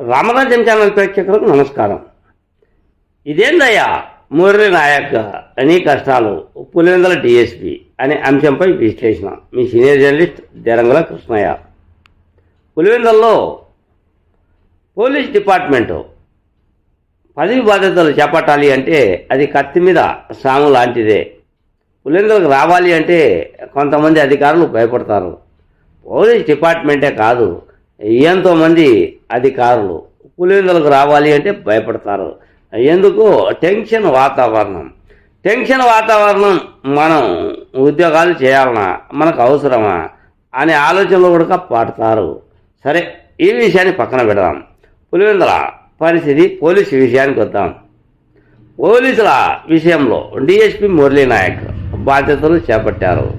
రామరాజ్యం channel ప్రేక్షకులకు నమస్కారం. ఇదేందయ్యా? మురళి నాయక్ అని కష్టాలు పులివెందల డిఎస్పి అనే అంశంపై విశ్లేషణ. మీ సీనియర్ జర్నలిస్ట్ దేరంగుల కృష్ణయ్య. పులివెందల్లో పోలీస్ డిపార్ట్మెంటు పదవి బాధ్యతలు చేపట్టాలి అంటే అది కత్తి మీద సాము లాంటిదే. పులివెందులకు రావాలి అంటే కొంతమంది అధికారులు భయపడతారు. పోలీస్ డిపార్ట్మెంటే కాదు ఎంతోమంది అధికారులు పులివెందులకు రావాలి అంటే భయపడతారు. ఎందుకు? టెన్షన్ వాతావరణం. టెన్షన్ వాతావరణం మనం ఉద్యోగాలు చేయాలన్నా మనకు అవసరమా? అనే ఆలోచనలు కూడా పాడతారు. సరే ఈ విషయాన్ని పక్కన పెడదాం. పులివెందుల పరిస్థితి పోలీసు విషయానికి వద్దాం. పోలీసుల విషయంలో డిఎస్పి మురళీ నాయక్ బాధ్యతలు చేపట్టారు.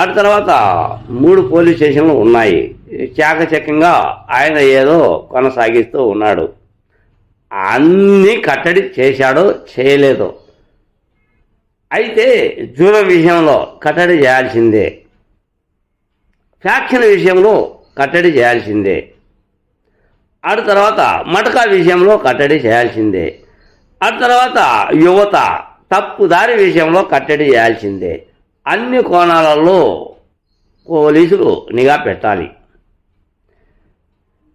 ఆ తర్వాత మూడు పోలీస్ స్టేషన్లు ఉన్నాయి. చాకచక్యంగా ఆయన ఏదో కొనసాగిస్తూ ఉన్నాడు. అన్నీ కట్టడి చేశాడో చేయలేదో. అయితే జూల విషయంలో కట్టడి చేయాల్సిందే. ఫ్యాక్షన్ విషయంలో కట్టడి చేయాల్సిందే. ఆ తర్వాత మటకా విషయంలో కట్టడి చేయాల్సిందే. ఆ తర్వాత యువత తప్పుదారి విషయంలో కట్టడి చేయాల్సిందే. అన్ని కోణాలలో పోలీసులు నిఘా పెట్టాలి.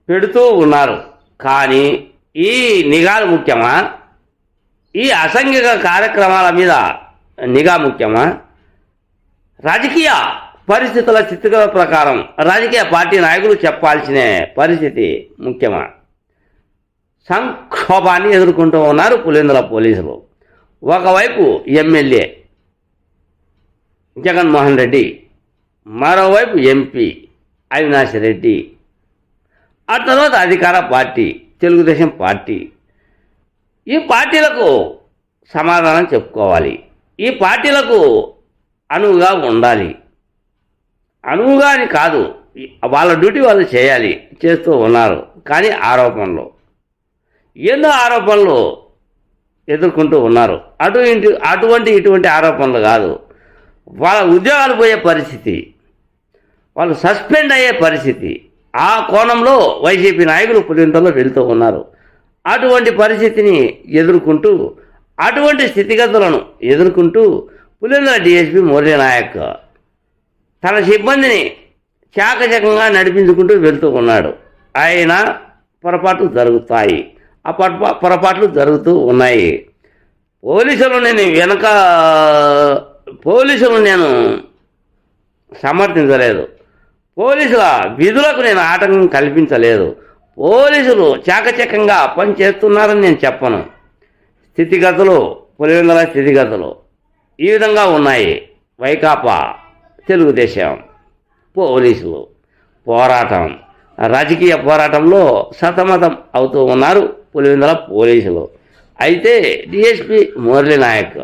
పెడుతూ ఉన్నారు. కానీ ఈ నిఘాలు ముఖ్యమా? ఈ అసంఘిక కార్యక్రమాల మీద నిఘా ముఖ్యమా? రాజకీయ పరిస్థితుల స్థితిగతుల ప్రకారం రాజకీయ పార్టీ నాయకులు చెప్పాల్సిన పరిస్థితి ముఖ్యమా? సంక్షోభాన్ని ఎదుర్కొంటూ ఉన్నారు పులేందుల పోలీసులు. ఒకవైపు ఎమ్మెల్యే జగన్మోహన్ రెడ్డి మరోవైపు ఎంపీ అవినాష్ రెడ్డి. ఆ తర్వాత అధికార పార్టీ తెలుగుదేశం పార్టీ. ఈ పార్టీలకు సమాధానం చెప్పుకోవాలి. ఈ పార్టీలకు అనువుగా ఉండాలి. అనువుగా అని కాదు వాళ్ళ డ్యూటీ వాళ్ళు చేయాలి చేస్తూ ఉన్నారు. కానీ ఆరోపణలు. ఎన్నో ఆరోపణలు ఎదుర్కొంటూ ఉన్నారు. అటు ఇంటి అటువంటి ఇటువంటి ఆరోపణలు కాదు. వాళ్ళ ఉద్యోగాలు పోయే పరిస్థితి వాళ్ళు సస్పెండ్ అయ్యే పరిస్థితి ఆ కోణంలో వైసీపీ నాయకులు పులింతలో వెళ్తూ ఉన్నారు. అటువంటి పరిస్థితిని ఎదుర్కొంటూ అటువంటి స్థితిగతులను ఎదుర్కొంటూ పులిందల డిఎస్పి మురళీ నాయక్ తన సిబ్బందిని చాకచకంగా నడిపించుకుంటూ వెళ్తూ ఉన్నాడు. ఆయన పొరపాట్లు జరుగుతాయి. ఆ పొరపాట్లు జరుగుతూ ఉన్నాయి. పోలీసులు నేను వెనక పోలీసులు నేను సమర్థించలేదు. పోలీసుల విధులకు నేను ఆటంకం కల్పించలేదు. పోలీసులు చాకచక్యంగా పనిచేస్తున్నారని నేను చెప్పను. స్థితిగతులు పులివెందుల స్థితిగతులు ఈ విధంగా ఉన్నాయి. వైకాపా తెలుగుదేశం పోలీసులు. పోరాటం రాజకీయ పోరాటంలో సతమతం అవుతూ ఉన్నారు పులివెందుల పోలీసులు. అయితే డిఎస్పి మురళీ నాయక్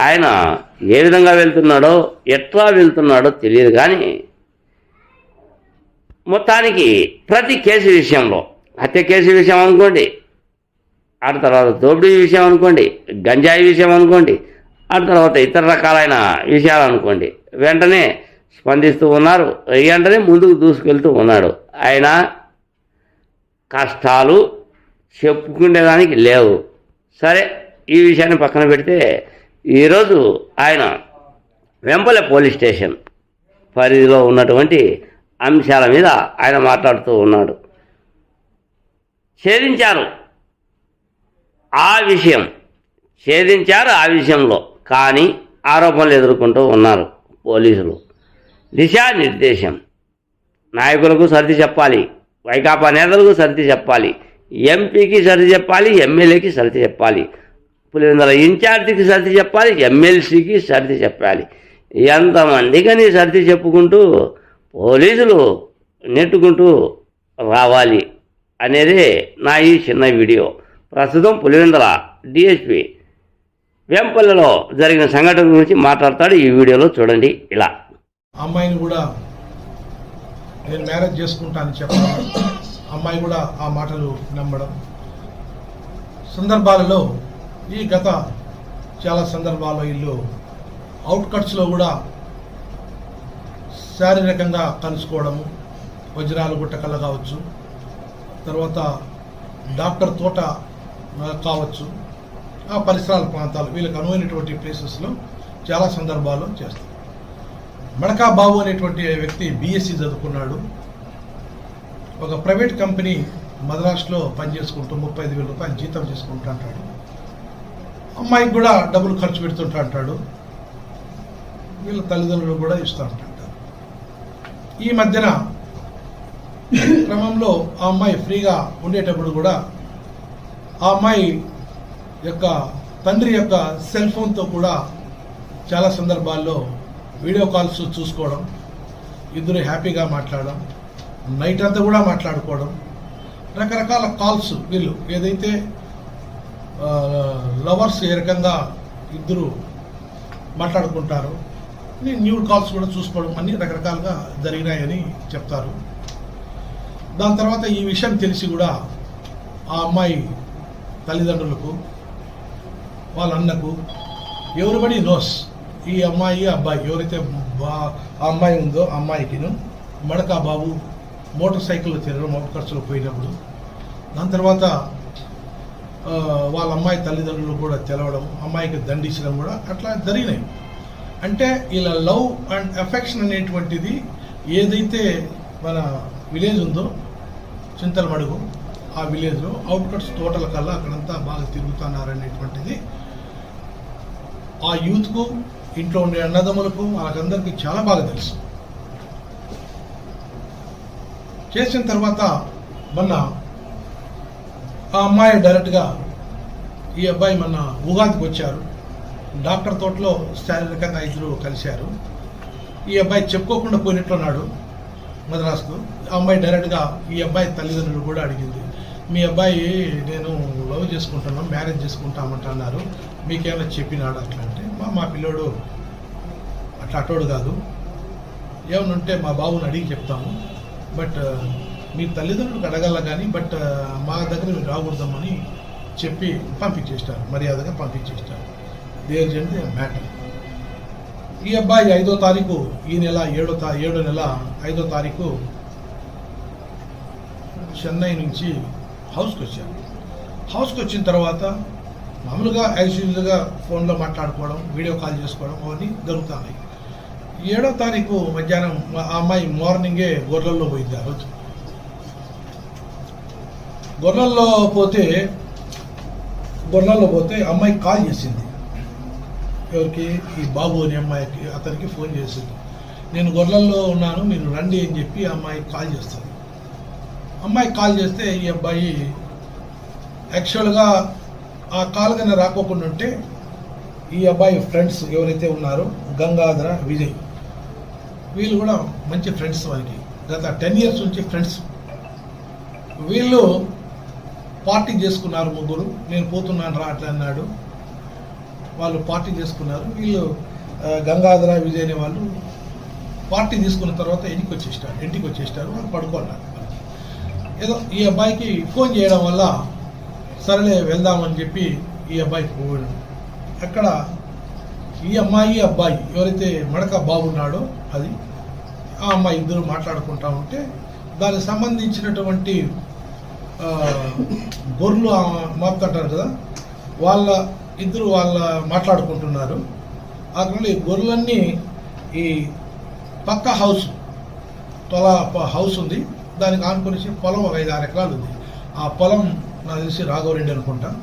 ఆయన ఏ విధంగా వెళ్తున్నాడో ఎట్లా వెళ్తున్నాడో తెలియదు కానీ మొత్తానికి ప్రతి కేసు విషయంలో హత్య కేసు విషయం అనుకోండి ఆ తర్వాత దోపిడీ విషయం అనుకోండి గంజాయి విషయం అనుకోండి ఆ తర్వాత ఇతర రకాలైన విషయాలు అనుకోండి. వెంటనే స్పందిస్తూ ఉన్నారు వెంటనే ముందుకు దూసుకెళ్తూ ఉన్నాడు. ఆయన కష్టాలు చెప్పుకునేదానికి లేవు. సరే ఈ విషయాన్ని పక్కన పెడితే ఈరోజు ఆయన వెంపల పోలీస్ స్టేషన్ పరిధిలో ఉన్నటువంటి అంశాల మీద ఆయన మాట్లాడుతూ ఉన్నాడు. ఛేదించారు. ఆ విషయం ఛేదించారు ఆ విషయంలో. కానీ ఆరోపణలు ఎదుర్కొంటూ ఉన్నారు పోలీసులు. దిశానిర్దేశం. నాయకులకు సర్ది చెప్పాలి. వైకాపా నేతలకు సర్ది చెప్పాలి. ఎంపీకి సర్ది చెప్పాలి ఎమ్మెల్యేకి సర్ది చెప్పాలి. పులివెందుల ఇన్ఛార్జికి సర్ది చెప్పాలి ఎమ్మెల్సీకి సర్ది చెప్పాలి. ఎంతమందికని సర్ది చెప్పుకుంటూ పోలీసులు నెట్టుకుంటూ రావాలి అనేది నా ఈ చిన్న వీడియో. ప్రస్తుతం పులివెందుల డిఎస్పి వేంపల్లెలో జరిగిన సంఘటన గురించి మాట్లాడతాడు ఈ వీడియోలో చూడండి ఇలా. అమ్మాయిని కూడా నేను మ్యారేజ్ చేసుకుంటానని చెప్పడం అమ్మాయి కూడా ఆ మాటలు నమ్మడం సందర్భాలలో ఈ గత చాలా సందర్భాల్లో ఇల్లు అవుట్కట్స్లో కూడా శారీరకంగా కలుసుకోవడము వజ్రాలు గుట్టకల కావచ్చు తర్వాత డాక్టర్ తోట కావచ్చు ఆ పరిసరాల ప్రాంతాలు వీళ్ళకి అనువైనటువంటి ప్లేసెస్లో చాలా సందర్భాల్లో చేస్తారు. మడకా బాబు అనేటువంటి వ్యక్తి బీఎస్సీ చదువుకున్నాడు. ఒక ప్రైవేట్ కంపెనీ మద్రాసులో పనిచేసుకుంటూ ముప్పై ఐదు వేల రూపాయలు జీతం చేసుకుంటూ అంటాడు. అమ్మాయికి కూడా డబ్బులు ఖర్చు పెడుతుంటా అంటాడు. వీళ్ళ తల్లిదండ్రులు కూడా ఇస్తూ ఉంటారు ఈ మధ్యన క్రమంలో ఆ అమ్మాయి ఫ్రీగా ఉండేటప్పుడు కూడా ఆ అమ్మాయి యొక్క తండ్రి యొక్క సెల్ ఫోన్తో కూడా చాలా సందర్భాల్లో వీడియో కాల్స్ చూసుకోవడం ఇద్దరు హ్యాపీగా మాట్లాడడం నైట్ అంతా కూడా మాట్లాడుకోవడం రకరకాల కాల్స్ వీళ్ళు ఏదైతే లవర్స్ ఏ రకంగా ఇద్దరు మాట్లాడుకుంటారో న్యూ కాల్స్ కూడా చూసుకోవడం అన్ని రకరకాలుగా జరిగినాయని చెప్తారు. దాని తర్వాత ఈ విషయం తెలిసి కూడా ఆ అమ్మాయి తల్లిదండ్రులకు వాళ్ళ అన్నకు ఎవరిబడి నోస్ ఈ అమ్మాయి అబ్బాయి ఎవరైతే బా- ఆ అమ్మాయి ఉందో ఆ అమ్మాయికిను మడకా బాబు మోటార్ సైకిల్లో తిరగడం మోటార్ ఖర్చులు పోయినప్పుడు దాని తర్వాత వాళ్ళ అమ్మాయి తల్లిదండ్రులు కూడా తెలవడం అమ్మాయికి దండించడం కూడా అట్లా జరిగినాయి. అంటే ఇలా లవ్ అండ్ అఫెక్షన్ అనేటువంటిది ఏదైతే మన విలేజ్ ఉందో చింతలమడుగు ఆ విలేజ్లో అవుట్కట్స్ తోటల కల్లా అక్కడంతా బాగా తిరుగుతున్నారు అనేటువంటిది. ఆ యూత్కు ఇంట్లో ఉండే అన్నదమ్ములకు వాళ్ళకందరికీ చాలా బాగా తెలుసు. చేసిన తర్వాత మొన్న ఆ అమ్మాయి డైరెక్ట్గా ఈ అబ్బాయి మొన్న ఉగాదికి వచ్చారు. డాక్టర్ తోటలో శారీరకంగా ఇద్దరు కలిశారు. ఈ అబ్బాయి చెప్పుకోకుండా పోయినట్లున్నాడు మద్రాసుకు. ఆ అమ్మాయి డైరెక్ట్గా ఈ అబ్బాయి తల్లిదండ్రులు కూడా అడిగింది. మీ అబ్బాయి నేను లవ్ చేసుకుంటున్నాను మ్యారేజ్ చేసుకుంటామంటున్నారు మీకేమైనా చెప్పినాడు? అట్లా అంటే మా మా పిల్లోడు అట్లా అటోడు కాదు. ఏమైనా ఉంటే మా బాబుని అడిగి చెప్తాము. బట్ మీ తల్లిదండ్రులకు అడగల కానీ బట్ మా దగ్గర మీరు రాకూడదామని చెప్పి పంపించేస్తారు మర్యాదగా పంపించేస్తారు దేర్ జంటి మ్యాటర్ ఈ అబ్బాయి ఐదో తారీఖు ఈ నెల ఏడో తా ఏడో నెల ఐదో తారీఖు చెన్నై నుంచి హౌస్కి వచ్చారు. హౌస్కి వచ్చిన తర్వాత మామూలుగా యాజ్ యూజువల్గా ఫోన్లో మాట్లాడుకోవడం వీడియో కాల్ చేసుకోవడం అవన్నీ జరుగుతున్నాయి ఏడో తారీఖు మధ్యాహ్నం ఆ అమ్మాయి మార్నింగే గొర్రెల్లో పోయింది ఆ రోజు. గొర్రెల్లో పోతే గొర్రెల్లో పోతే అమ్మాయి కాల్ చేసింది. ఎవరికి ఈ బాబు అనే అమ్మాయికి అతనికి ఫోన్ చేసింది. నేను గొర్రెల్లో ఉన్నాను మీరు రండి అని చెప్పి అమ్మాయికి కాల్ చేస్తుంది. అమ్మాయి కాల్ చేస్తే ఈ అబ్బాయి యాక్చువల్గా ఆ కాల్ కన్నా రాకోకుండా ఉంటే ఈ అబ్బాయి ఫ్రెండ్స్ ఎవరైతే ఉన్నారో గంగాధర విజయ్ వీళ్ళు కూడా మంచి ఫ్రెండ్స్ వారికి. గత టెన్ ఇయర్స్ నుంచి ఫ్రెండ్స్. వీళ్ళు పార్టీ చేసుకున్నారు ముగ్గురు. నేను పోతున్నాను రా అట్లా అన్నాడు. వాళ్ళు పార్టీ చేసుకున్నారు. వీళ్ళు గంగాధర విజయ్ అనే వాళ్ళు పార్టీ తీసుకున్న తర్వాత ఇంటికి వచ్చేస్తారు ఇంటికి వచ్చేసారు వాళ్ళు పడుకున్నారు ఏదో ఈ అబ్బాయికి ఫోన్ చేయడం వల్ల సరేలే వెళ్దామని చెప్పి ఈ అబ్బాయి పోయాడు అక్కడ ఈ అమ్మాయి అబ్బాయి ఎవరైతే మడక బాగున్నాడో అది ఆ అమ్మాయి ఇద్దరు మాట్లాడుకుంటా ఉంటే దానికి సంబంధించినటువంటి గొర్రెలు మోపుతుంటారు కదా వాళ్ళ ఇద్దరు వాళ్ళ మాట్లాడుకుంటున్నారు. అక్కడ ఈ గొర్రెలన్నీ ఈ పక్క హౌస్ తొల ప- హౌస్ ఉంది. దానికి ఆనుకొనేసి పొలం ఒక ఐదు ఆరు ఎకరాలు ఉంది. ఆ పొలం నాకు తెలిసి రాఘవరెడ్డి అనుకుంటా.